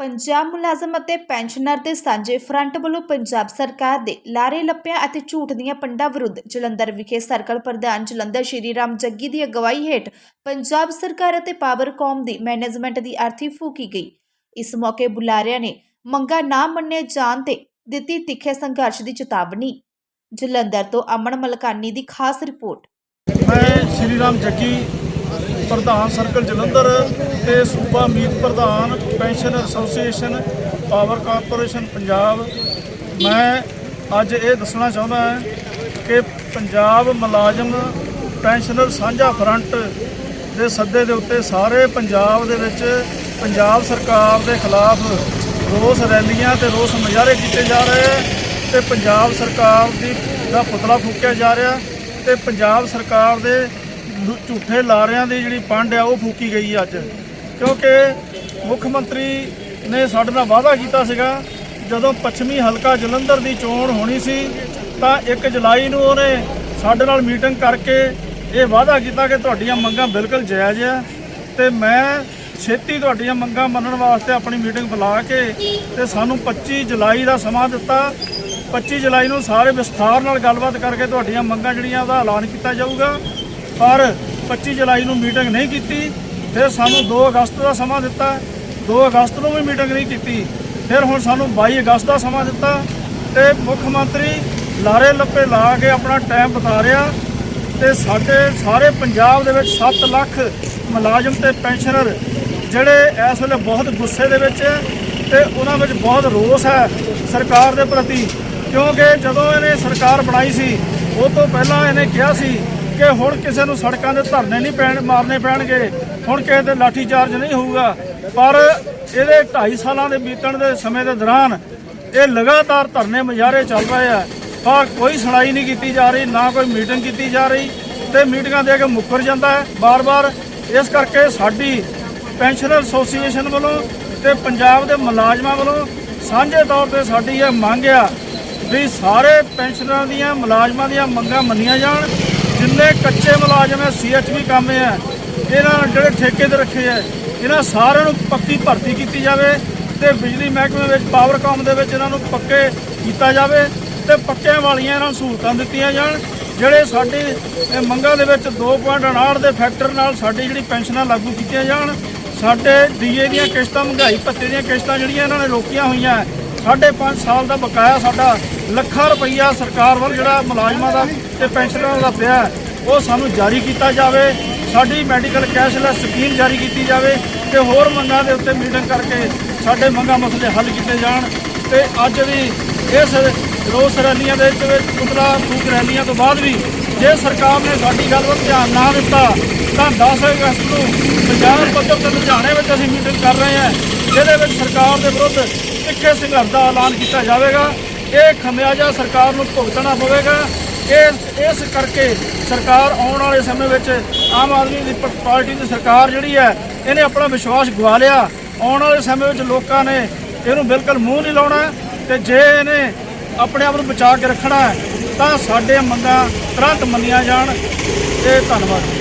ਪੰਜਾਬ ਮੁਲਾਜ਼ਮ ਅਤੇ ਪੈਨਸ਼ਨਰ ਦੇ ਸਾਂਝੇ ਫਰੰਟ ਵੱਲੋਂ ਪੰਜਾਬ ਸਰਕਾਰ ਦੇ ਲਾਰੇ ਲੱਪਿਆਂ ਅਤੇ ਝੂਠ ਦੀਆਂ ਪੰਡਾਂ ਵਿਰੁੱਧ ਜਲੰਧਰ ਵਿਖੇ ਸਰਕਲ ਪ੍ਰਧਾਨ ਜਲੰਧਰ ਸ਼੍ਰੀ ਰਾਮ ਜੱਗੀ ਦੀ ਅਗਵਾਈ ਹੇਠ ਪੰਜਾਬ ਸਰਕਾਰ ਅਤੇ ਪਾਵਰਕੌਮ ਦੀ ਮੈਨੇਜਮੈਂਟ ਦੀ ਅਰਥੀ ਫੂਕੀ ਗਈ। ਇਸ ਮੌਕੇ ਬੁਲਾਰਿਆਂ ਨੇ ਮੰਗਾਂ ਨਾ ਮੰਨੇ ਜਾਣ ਤੇ ਦਿੱਤੀ ਤਿੱਖੇ ਸੰਘਰਸ਼ ਦੀ ਚੇਤਾਵਨੀ। ਜਲੰਧਰ ਤੋਂ ਅਮਨ ਮਲਕਾਨੀ ਦੀ ਖਾਸ ਰਿਪੋਰਟ। ਮੈਂ ਸ਼੍ਰੀ ਰਾਮ ਜੱਗੀ ਪ੍ਰਧਾਨ ਸਰਕਲ ਜਲੰਧਰ ਤੇ ਸੂਬਾ ਮੀਤ ਪ੍ਰਧਾਨ pension association, power corporation Punjab. ਮੈਂ ਅੱਜ ਇਹ ਦੱਸਣਾ ਚਾਹੁੰਦਾ ਹਾਂ ਕਿ ਪੰਜਾਬ ਮੁਲਾਜ਼ਮ ਪੈਨਸ਼ਨਰ ਸਾਂਝਾ ਫਰੰਟ ਦੇ ਸੱਦੇ ਦੇ ਉੱਤੇ ਸਾਰੇ ਪੰਜਾਬ ਦੇ ਵਿੱਚ ਪੰਜਾਬ ਸਰਕਾਰ ਦੇ ਖਿਲਾਫ ਰੋਸ ਰੈਲੀਆਂ ਤੇ ਰੋਸ ਮੁਜ਼ਾਹਰੇ ਕੀਤੇ ਜਾ ਰਹੇ ਹੈ ਤੇ ਪੰਜਾਬ ਸਰਕਾਰ ਦੀ ਦਾ ਪੁਤਲਾ ਫੂਕਿਆ ਜਾ ਰਿਹਾ ਤੇ ਪੰਜਾਬ ਸਰਕਾਰ ਦੇ ਝੂਠੇ ਲਾਰਿਆਂ ਦੀ ਜਿਹੜੀ ਪੰਡ ਆ, ਉਹ ਫੂਕੀ ਗਈ ਅੱਜ। ਕਿਉਂਕਿ ਮੁੱਖ ਮੰਤਰੀ ਨੇ ਸਾਡੇ ਨਾਲ ਵਾਅਦਾ ਕੀਤਾ ਸੀਗਾ, ਜਦੋਂ ਪੱਛਮੀ ਹਲਕਾ ਜਲੰਧਰ ਦੀ ਚੋਣ ਹੋਣੀ ਸੀ, ਤਾਂ 1 ਜੁਲਾਈ ਨੂੰ ਉਹਨੇ ਸਾਡੇ ਨਾਲ ਮੀਟਿੰਗ ਕਰਕੇ ਇਹ ਵਾਅਦਾ ਕੀਤਾ ਕਿ ਤੁਹਾਡੀਆਂ ਮੰਗਾਂ ਬਿਲਕੁਲ ਜਾਇਜ਼ ਆ ਤੇ ਮੈਂ ਛੇਤੀ ਤੁਹਾਡੀਆਂ ਮੰਗਾਂ ਮੰਨਣ ਵਾਸਤੇ ਆਪਣੀ ਮੀਟਿੰਗ ਬੁਲਾ ਕੇ ਤੇ ਸਾਨੂੰ 25 ਜੁਲਾਈ ਦਾ ਸਮਾਂ ਦਿੱਤਾ। 25 ਜੁਲਾਈ ਨੂੰ ਸਾਰੇ ਵਿਸਥਾਰ ਨਾਲ ਗੱਲਬਾਤ ਕਰਕੇ ਤੁਹਾਡੀਆਂ ਮੰਗਾਂ ਜਿਹੜੀਆਂ ਉਹਦਾ ਐਲਾਨ ਕੀਤਾ ਜਾਊਗਾ। ਪਰ 25 ਜੁਲਾਈ ਨੂੰ ਮੀਟਿੰਗ ਨਹੀਂ ਕੀਤੀ, ਫਿਰ ਸਾਨੂੰ 2 ਅਗਸਤ ਦਾ ਸਮਾਂ ਦਿੱਤਾ 2 ਅਗਸਤ ਨੂੰ ਵੀ ਮੀਟਿੰਗ ਨਹੀਂ ਕੀਤੀ, ਫਿਰ ਹੁਣ ਸਾਨੂੰ 22 ਅਗਸਤ ਦਾ ਸਮਾਂ ਦਿੱਤਾ ਤੇ ਮੁੱਖ ਮੰਤਰੀ ਲਾਰੇ ਲੱਪੇ ਲਾ ਕੇ ਆਪਣਾ ਟਾਈਮ ਬਤਾ ਰਿਹਾ ਤੇ ਸਾਡੇ ਸਾਰੇ ਪੰਜਾਬ ਦੇ ਵਿੱਚ 7 ਲੱਖ ਮੁਲਾਜ਼ਮ ਤੇ ਪੈਨਸ਼ਨਰ ਜਿਹੜੇ ਇਸ ਵੇਲੇ ਬਹੁਤ ਗੁੱਸੇ ਦੇ ਵਿੱਚ ਹੈ ਤੇ ਉਹਨਾਂ ਵਿੱਚ ਬਹੁਤ ਰੋਸ ਹੈ ਸਰਕਾਰ ਦੇ ਪ੍ਰਤੀ, ਕਿਉਂਕਿ ਜਦੋਂ ਇਹਨੇ ਸਰਕਾਰ ਬਣਾਈ ਸੀ, ਉਹ ਤੋਂ ਪਹਿਲਾਂ ਇਹਨੇ ਕਿਹਾ ਸੀ ਕਿ ਹੁਣ ਕਿਸੇ ਨੂੰ ਸੜਕਾਂ ਦੇ ਧਰਨੇ ਨਹੀਂ ਪੈਣ ਮਾਰਨੇ ਪੈਣਗੇ, ਹੁਣ ਕਿਸੇ ਤੇ ਲਾਠੀ ਚਾਰਜ ਨਹੀਂ ਹੋਊਗਾ। ਪਰ ਇਹਦੇ 2.5 ਸਾਲਾਂ ਦੇ ਬੀਤਣ ਦੇ ਸਮੇਂ ਦੇ ਦੌਰਾਨ ਇਹ ਲਗਾਤਾਰ ਧਰਨੇ ਮੁਜ਼ਾਹਰੇ ਚੱਲ ਰਹੇ ਆ। ਪਰ ਕੋਈ ਸੁਣਾਈ ਨਹੀਂ ਕੀਤੀ ਜਾ ਰਹੀ, ਨਾ ਕੋਈ ਮੀਟਿੰਗ ਕੀਤੀ ਜਾ ਰਹੀ ਤੇ ਮੀਟਿੰਗਾਂ ਦੇ ਕੇ ਮੁੱਕਰ ਜਾਂਦਾ ਹੈ। ਬਾਰ-ਬਾਰ ਇਸ ਕਰਕੇ ਸਾਡੀ ਪੈਨਸ਼ਨਰ ਐਸੋਸੀਏਸ਼ਨ ਵੱਲੋਂ ਤੇ ਪੰਜਾਬ ਦੇ ਮੁਲਾਜ਼ਮਾਂ ਵੱਲੋਂ ਸਾਂਝੇ ਤੌਰ ਤੇ ਸਾਡੀ ਇਹ ਮੰਗ ਆ ਵੀ ਸਾਰੇ ਪੈਨਸ਼ਨਰਾਂ ਦੀਆਂ, ਮੁਲਾਜ਼ਮਾਂ ਦੀਆਂ ਮੰਗਾਂ ਮੰਨੀਆਂ ਜਾਣ। ਜਿੰਨੇ ਕੱਚੇ ਮੁਲਾਜ਼ਮ ਹੈ ਸੀਐਚਵੀ ਕੰਮ ਹੈ, ਇਹਨਾਂ ਜਿਹੜੇ ਠੇਕੇ ਤੇ ਰੱਖੇ ਹੈ, ਇਹਨਾਂ ਸਾਰਿਆਂ ਨੂੰ ਪੱਕੀ ਭਰਤੀ ਕੀਤੀ ਜਾਵੇ ਤੇ ਬਿਜਲੀ ਮਹਿਕਮੇ ਵਿੱਚ ਪਾਵਰਕਾਮ ਦੇ ਵਿੱਚ ਇਹਨਾਂ ਨੂੰ ਪੱਕੇ ਕੀਤਾ ਜਾਵੇ ਤੇ ਪੱਕਿਆਂ ਵਾਲੀਆਂ ਇਹਨਾਂ ਨੂੰ ਸਹੂਲਤਾਂ ਦਿੱਤੀਆਂ ਜਾਣ, ਜਿਹੜੇ ਸਾਡੀ ਮੰਗਾਂ ਦੇ ਵਿੱਚ 2.59 ਦੇ ਫੈਕਟਰ ਨਾਲ ਸਾਡੀ ਜਿਹੜੀ ਪੈਨਸ਼ਨਾਂ ਲਾਗੂ ਕੀਤੀਆਂ ਜਾਣ, ਸਾਡੇ ਡੀਏ ਦੀਆਂ ਕਿਸ਼ਤਾਂ, ਮਹਿੰਗਾਈ ਭੱਤੇ ਦੀਆਂ ਕਿਸ਼ਤਾਂ ਜਿਹੜੀਆਂ ਇਹਨਾਂ ਨੇ ਰੋਕੀਆਂ ਹੋਈਆਂ, ਸਾਢੇ ਪੰਜ ਸਾਲ ਦਾ ਬਕਾਇਆ ਸਾਡਾ ਲੱਖਾਂ ਰੁਪਈਆ ਸਰਕਾਰ ਵੱਲ ਜਿਹੜਾ ਮੁਲਾਜ਼ਮਾਂ ਦਾ ਤੇ ਪੈਨਸ਼ਨਰਾਂ ਦਾ ਪਿਆ ਉਹ ਸਾਨੂੰ ਜਾਰੀ ਕੀਤਾ ਜਾਵੇ, ਸਾਡੀ ਮੈਡੀਕਲ ਕੈਸ਼ਲੈਸ ਸਕੀਮ ਜਾਰੀ ਕੀਤੀ ਜਾਵੇ ਤੇ ਹੋਰ ਮੰਗਾਂ ਦੇ ਉੱਤੇ ਮੀਟਿੰਗ ਕਰਕੇ ਸਾਡੇ ਮੰਗਾਂ ਮਸਲੇ ਹੱਲ ਕੀਤੇ ਜਾਣ ਤੇ ਅੱਜ ਵੀ ਇਸ ਰੋਸ ਰੈਲੀਆਂ ਦੇ ਵਿੱਚ ਪੁਤਲਾ ਫੂਕ ਰੈਲੀਆਂ ਤੋਂ ਬਾਅਦ ਵੀ ਜੇ ਸਰਕਾਰ ਨੇ ਸਾਡੀ ਗੱਲ ਵੱਲ ਧਿਆਨ ਨਾ ਦਿੱਤਾ, ਤਾਂ 10 ਅਗਸਤ ਨੂੰ ਪੰਜਾਬ ਪੱਧਰ ਤੇ ਲੁਧਿਆਣੇ ਵਿੱਚ ਅਸੀਂ ਮੀਟਿੰਗ ਕਰ ਰਹੇ ਹਾਂ, ਜਿਹਦੇ ਵਿੱਚ ਸਰਕਾਰ ਦੇ ਵਿਰੁੱਧ ਤਿੱਖੇ ਸੰਘਰਸ਼ ਦਾ ਐਲਾਨ ਕੀਤਾ ਜਾਵੇਗਾ। ਇਹ ਖਮਿਆਜਾ ਸਰਕਾਰ ਨੂੰ ਭੁਗਤਣਾ ਪਵੇਗਾ। ਇਹ, ਇਸ ਕਰਕੇ ਸਰਕਾਰ ਆਉਣ ਵਾਲੇ ਸਮੇਂ ਵਿੱਚ ਆਮ ਆਦਮੀ ਦੀ ਪਾਰਟੀ ਦੀ ਸਰਕਾਰ ਜਿਹੜੀ ਹੈ, ਇਹਨੇ ਆਪਣਾ ਵਿਸ਼ਵਾਸ ਗਵਾ ਲਿਆ। ਆਉਣ ਵਾਲੇ ਸਮੇਂ ਵਿੱਚ ਲੋਕਾਂ ਨੇ ਇਹਨੂੰ ਬਿਲਕੁਲ ਮੂੰਹ ਨਹੀਂ ਲਾਉਣਾ ਤੇ ਜੇ ਇਹਨੇ ਆਪਣੇ ਆਪ ਨੂੰ ਬਚਾ ਕੇ ਰੱਖਣਾ ਤਾਂ ਸਾਡੇ ਮੰਗਾਂ ਤੁਰੰਤ ਮੰਨੀਆਂ ਜਾਣ ਤੇ ਧੰਨਵਾਦ।